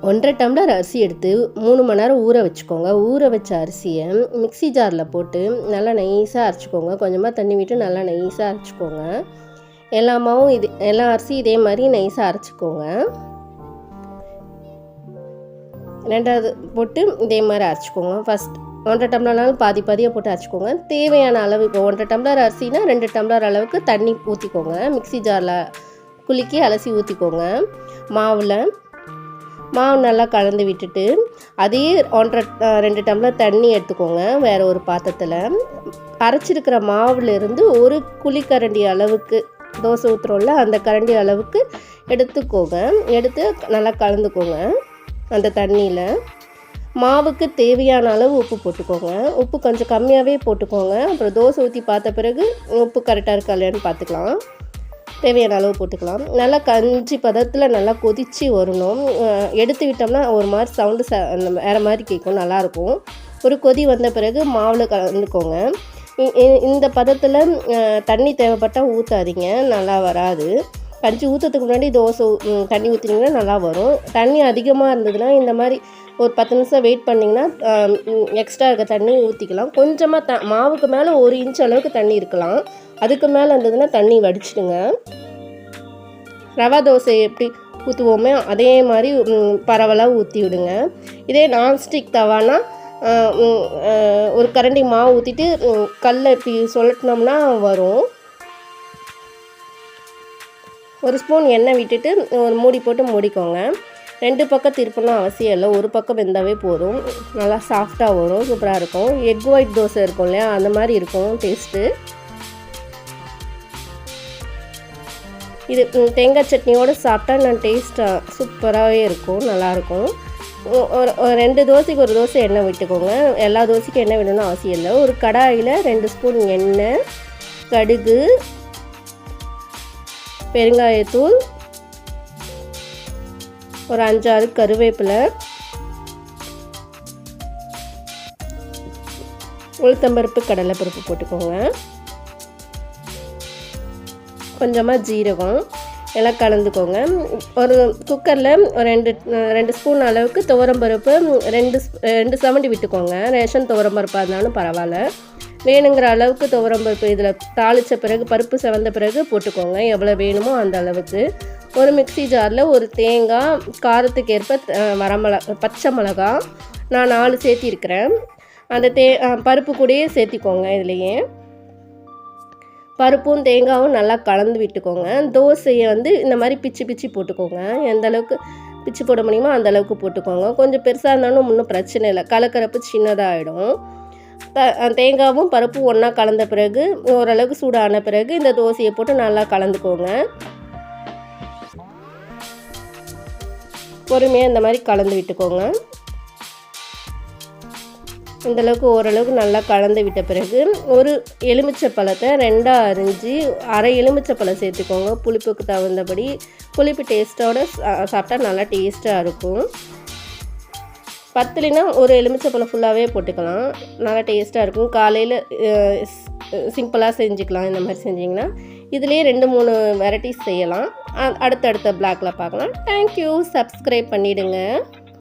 ஒன்றரை டம்ளர் அரிசி எடுத்து மூணு மணி நேரம் ஊற வச்சுக்கோங்க. ஊற வச்ச அரிசியை மிக்ஸி ஜாரில் போட்டு நல்லா நைஸாக அரைச்சிக்கோங்க. கொஞ்சமாக தண்ணி விட்டு நல்லா நைஸாக அரைச்சிக்கோங்க. எல்லா மாவும் இது எல்லா அரிசியும் இதே மாதிரி நைஸாக அரைச்சிக்கோங்க. ரெண்டாவது போட்டு இதே மாதிரி அரைச்சிக்கோங்க. ஃபஸ்ட் ஒன்றரை டம்ளர்னாலும் பாதி பாதியாக போட்டு அரைச்சிக்கோங்க. தேவையான அளவு இப்போ ஒன்றரை டம்ளர் அரிசினா ரெண்டு டம்ளர் அளவுக்கு தண்ணி ஊற்றிக்கோங்க மிக்ஸி ஜாரில் குலுக்கி அலசி ஊற்றிக்கோங்க மாவில் மாவு நல்லா கலந்து விட்டுட்டு அதே ஒன்றரை ரெண்டு டம்ளர் தண்ணி எடுத்துக்கோங்க வேறு ஒரு பாத்திரத்தில். அரைச்சிருக்கிற மாவுலேருந்து ஒரு குழிக்கரண்டி அளவுக்கு தோசை ஊற்றுறோம்ல அந்த கரண்டி அளவுக்கு எடுத்துக்கோங்க. எடுத்து நல்லா கலந்துக்கோங்க அந்த தண்ணியில். மாவுக்கு தேவையான அளவு உப்பு போட்டுக்கோங்க. உப்பு கொஞ்சம் கம்மியாகவே போட்டுக்கோங்க. அப்புறம் தோசை ஊற்றி பார்த்த பிறகு உப்பு கரெக்டாக இருக்கா இல்லையான்னு பார்த்துக்கலாம். தேவையான அளவு போட்டுக்கலாம். நல்லா கஞ்சி பதத்தில் நல்லா கொதித்து வரணும். எடுத்து விட்டோம்னா ஒரு மாதிரி சவுண்டு ச வேறு மாதிரி கேட்கும். நல்லாயிருக்கும் ஒரு கொதி வந்த பிறகு மாவில் கலந்துக்கோங்க. இ- இ- இந்த பதத்தில் தண்ணி தேவைப்பட்டால் ஊற்றாதீங்க நல்லா வராது. கஞ்சி ஊற்றுறதுக்கு முன்னாடி தோசை தண்ணி ஊற்றினீங்கன்னா நல்லா வரும். தண்ணி அதிகமாக இருந்ததுன்னா இந்த மாதிரி ஒரு பத்து நிமிஷம் வெயிட் பண்ணிங்கன்னா எக்ஸ்ட்ரா இருக்க தண்ணி ஊற்றிக்கலாம் கொஞ்சமாக த மாவுக்கு மேலே ஒரு இன்ச் அளவுக்கு தண்ணி இருக்கலாம். அதுக்கு மேலே இருந்ததுன்னா தண்ணி வடிச்சிடுங்க. ரவா தோசை எப்படி ஊற்றுவோமே அதே மாதிரி பரவலாக ஊற்றி விடுங்க இதே நான்ஸ்டிக் தவானா ஒரு கரண்டி மாவு ஊற்றிட்டு கல்லை இப்படி சொல்லட்டினோம்னா வரும். ஒரு ஸ்பூன் எண்ணெய் விட்டுட்டு ஒரு மூடி போட்டு மூடிக்கோங்க. ரெண்டு பக்கம் திருப்பணும் அவசியம் இல்லை. ஒரு பக்கம் வெந்தாவே போதும். நல்லா சாஃப்டாக வரும். சூப்பராக இருக்கும். எக் ஒயிட் தோசை இருக்கும் இல்லையா? அந்த மாதிரி இருக்கும் டேஸ்ட்டு இது தேங்காய் சட்னியோடு சாப்பிட்டா நான் டேஸ்ட்டாக சூப்பராகவே இருக்கும். நல்லாயிருக்கும் ஒ- ஒரு ஒரு ரெண்டு தோசைக்கு ஒரு தோசை எண்ணெய் விட்டுக்கோங்க. எல்லா தோசைக்கும் எண்ணெய் விடணும்னு அவசியம் இல்லை. ஒரு கடாயில் ரெண்டு ஸ்பூன் எண்ணெய் கடுகு பெருங்காயத்தூள் ஒரு அஞ்சாறு கருவேப்பிலை. உளுத்தம்பருப்பு கடலைப்பருப்பு போட்டுக்கோங்க. கொஞ்சமாக ஜீரகம் எல்லாம் கலந்துக்கோங்க. ஒரு குக்கரில் ஒரு ரெண்டு ரெண்டு ஸ்பூன் அளவுக்கு துவரம்பருப்பு ரெண்டு ரெண்டு சமண்டி விட்டுக்கோங்க. ரேஷன் துவரம்பருப்பாக இருந்தாலும் பரவாயில்ல. வேணுங்கிற அளவுக்கு துவரம்பருப்பு இதில் தாளித்த பிறகு பருப்பு செவந்த பிறகு போட்டுக்கோங்க. எவ்வளோ வேணுமோ அந்த அளவுக்கு. ஒரு மிக்சி ஜாரில் ஒரு தேங்காய் காரத்துக்கு ஏற்ப வரமிளகா பச்சை மிளகா நான் நாலு சேர்த்திருக்கிறேன். அந்த தே பருப்பு கூடயே சேர்த்திக்கோங்க இதுலேயே. பருப்பும் தேங்காயும் நல்லா கலந்து விட்டுக்கோங்க. தோசையை வந்து இந்த மாதிரி பிச்சு பிச்சு போட்டுக்கோங்க. எந்த அளவுக்கு பிச்சு போட முடியுமோ அந்த அளவுக்கு போட்டுக்கோங்க. கொஞ்சம் பெருசாக இருந்தாலும் ஒன்றும் பிரச்சனை இல்லை. கலக்கிறப்ப சின்னதாகிடும் த தேங்காவும் பருப்பும் ஒன்றா கலந்த பிறகு ஓரளவுக்கு சூடான பிறகு இந்த தோசையை போட்டு நல்லா கலந்துக்கோங்க. பொறுமையாக இந்த மாதிரி கலந்து விட்டுக்கோங்க. இந்தளவுக்கு ஓரளவுக்கு நல்லா கலந்து விட்ட பிறகு ஒரு எலுமிச்சை பழத்தை ரெண்டாக அரிஞ்சு அரை எலுமிச்சை பழம் சேர்த்துக்கோங்க. புளிப்புக்கு தகுந்தபடி புளிப்பு டேஸ்ட்டோட சாப்பிட்டா நல்லா டேஸ்ட்டாக இருக்கும். பத்துலினா ஒரு எலுமிச்சை பழம் ஃபுல்லாகவே போட்டுக்கலாம். நல்லா டேஸ்ட்டாக இருக்கும். காலையில் சிம்பிளாக செஞ்சுக்கலாம். இந்த மாதிரி செஞ்சிங்கன்னா இதுலேயே ரெண்டு மூணு வெரைட்டிஸ் செய்யலாம். அடுத்தடுத்த பிளாக்ல பார்க்கலாம். தேங்க்யூ சப்ஸ்கிரைப் பண்ணிவிடுங்க